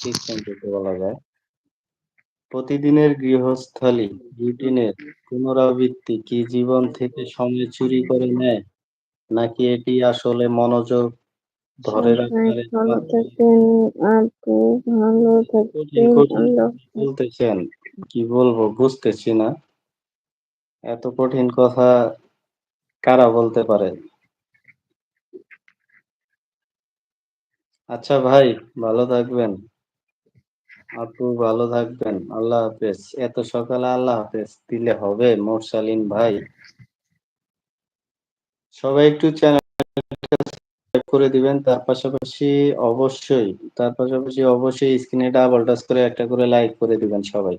সিস্টেমটাকে বলা যায়। প্রতিদিনের গৃহস্থালি রুটিনের পুনরাবৃত্তি কি জীবন থেকে সময় চুরি করে নেয়? নাকি এটি আসলে মনোযোগ ধরে বলতেছেন। কি বলব বুঝতেছি না। এত কঠিন কথা কারা বলতে পারে? আচ্ছা ভাই ভালো থাকবেন। আপু ভালো থাকবেন। আল্লাহ হাফেজ। এত সকালে আল্লাহ হাফেজ দিলে হবে মোরসালিন ভাই? সবাই একটু সাবস্ক্রাইব করে দিবেন। তার পাশাপাশি অবশ্যই, তার পাশাপাশি অবশ্যই স্ক্রিনে ডাবল টাচ করে একটা করে লাইক করে দিবেন সবাই।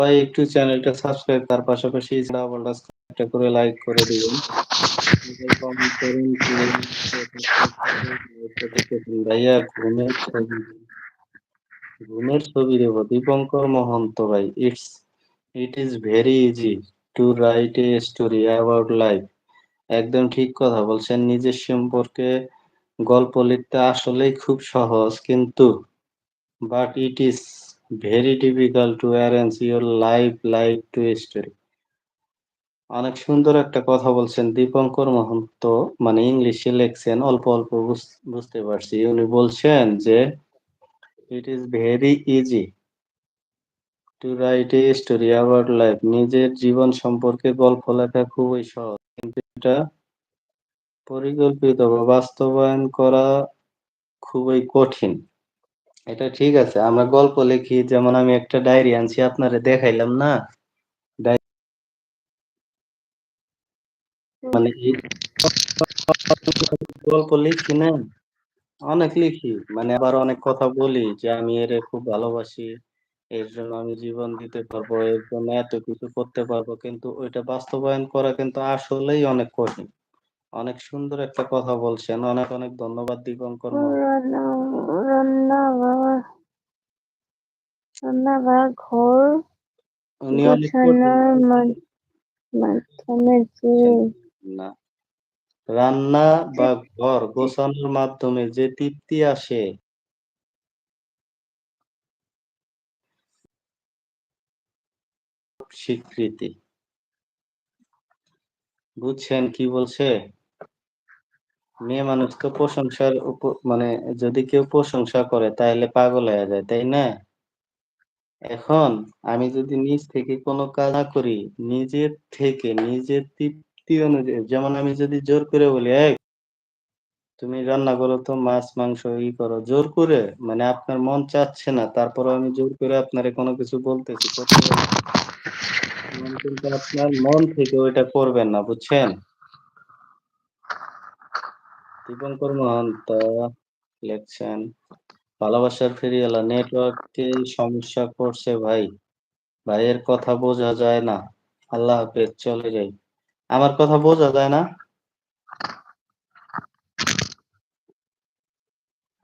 সবাই একটু চ্যানেলটা সাবস্ক্রাইব তার পাশাপাশি ডাবল টাচ একটা করে লাইক করে দিবেন। কমেন্ট করুন ভাইয়া ঘুমের ছবি দেব দীপঙ্কর মহন্ত ভাই it's it is very easy to write a story about life একদম ঠিক কথা বলছেন। নিজের সম্পর্কে গল্প লিখতে আসলেই খুব সহজ, কিন্তু but it is very difficult to arrange your life life to story অনেক সুন্দর একটা কথা বলছেন দীপঙ্কর মহন্ত মানে ইংলিশে লেখছেন, অল্প অল্প বুঝ- বুঝতে পারছি। উনি বলছেন যে it is very easy to write a story about life নিজের জীবন সম্পর্কে গল্প লেখা খুবই সহজ, কিন্তু এটা পরিকল্পিত বা বাস্তবায়ন করা খুবই কঠিন। এটা ঠিক আছে, আমরা গল্প লিখি, যেমন আমি একটা ডায়েরি আনছি, আপনারে দেখাইলাম না? মানে গল্প লিখি না? অনেক লিখি। মানে আবার অনেক কথা বলি যে আমি এর খুব ভালোবাসি এর জন্য আমি জীবন দিতে পারব এর জন্য এত কিছু করতে পারব। কিন্তু ওইটা বাস্তবায়ন করা কিন্তু আসলেই অনেক কঠিন। অনেক সুন্দর একটা কথা বলছেন। অনেক অনেক ধন্যবাদ দীপঙ্কর ঘর উনি অনেক না। রান্না বা ঘর গোছানোর মাধ্যমে যে তৃপ্তি আসে। স্বীকৃতি। বুঝছেন কি বলছে? মেয়ে মানুষ তো প্রশংসার মানে যদি কেউ প্রশংসা করে তাহলে পাগল হয়ে যায় তাই না? এখন আমি যদি নিজ থেকে কোনো কাজ না করি নিজের থেকে নিজের তৃপ্তি অনুযায়ী, যেমন আমি যদি জোর করে বলি, এই, তুমি রান্না করো তো, মাছ, মাংস ই করো। জোর করে? মানে আপনার মন চাচ্ছে না তারপরে আমি জোর করে আপনারে কোনো কিছু বলতেছি আপনার মন থেকে ওইটা করবেন না, বুঝছেন? দীপঙ্কর মহন্ত লেখছেন ভালোবাসার ফেরিওয়ালা নেটওয়ার্কে সমস্যা করছে ভাই। ভাইয়ের কথা বোঝা যায় না। আল্লাহ হাফেজ, চলে যাই। আমার কথা বোঝা যায় না?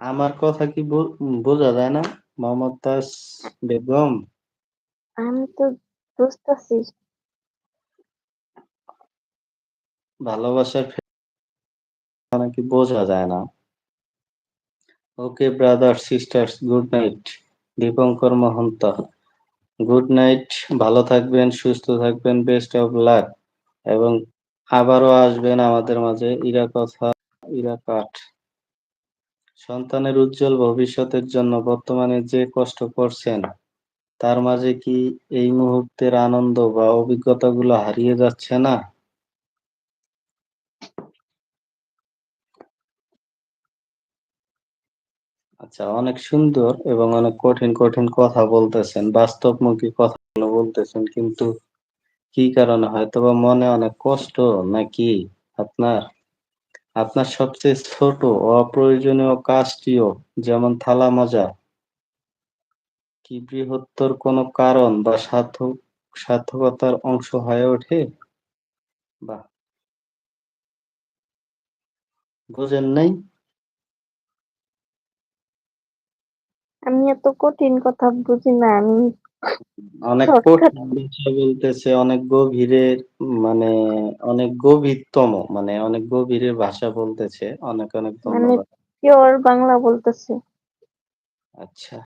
আমার কথা কি বোঝা যায় না মোহাম্মদ তাজ বেগম? আমি তো বুঝতেছি। ভালোবাসার নাকি বোঝা যায় না? Okay brother sisters good night. Dipankar Mahanta. Good night ভালো থাকবেন সুস্থ থাকবেন বেস্ট অফ লাক। এবং আবারও আসবেন আমাদের মাঝে, ইরা কথা, ইরা কাঠ। সন্তানের উজ্জ্বল ভবিষ্যতের জন্য বর্তমানে যে কষ্ট করছেন, তার মাঝে কি এই মুহূর্তের আনন্দ বা অভিজ্ঞতাগুলো হারিয়ে যাচ্ছে না? আচ্ছা অনেক সুন্দর এবং অনেক কঠিন কঠিন কথা বলতেছেন, বাস্তবমুখী কথা বলতেছেন, কিন্তু কি কারণে? হয়তোবা মনে অনেক কষ্ট, নাকি আপনার? আপনার সবচেয়ে ছোট, অপ্রয়োজনীয় কাজটিও যেমন থালা মাজা, কি বৃহত্তর কোনো কারণ বা সার্থক, সার্থকতার অংশ হয়ে ওঠে? বা বুঝেন নাই? আমি এত কঠিন কথা বুঝি না, আমি অনেক কঠিন ভাষা বলতেছে অনেক গভীরের মানে অনেক গভীরতম মানে অনেক গভীরের ভাষা বলতেছে অনেক অনেক মানে ধন্যবাদ। পিওর বাংলা বলতেছে। আচ্ছা।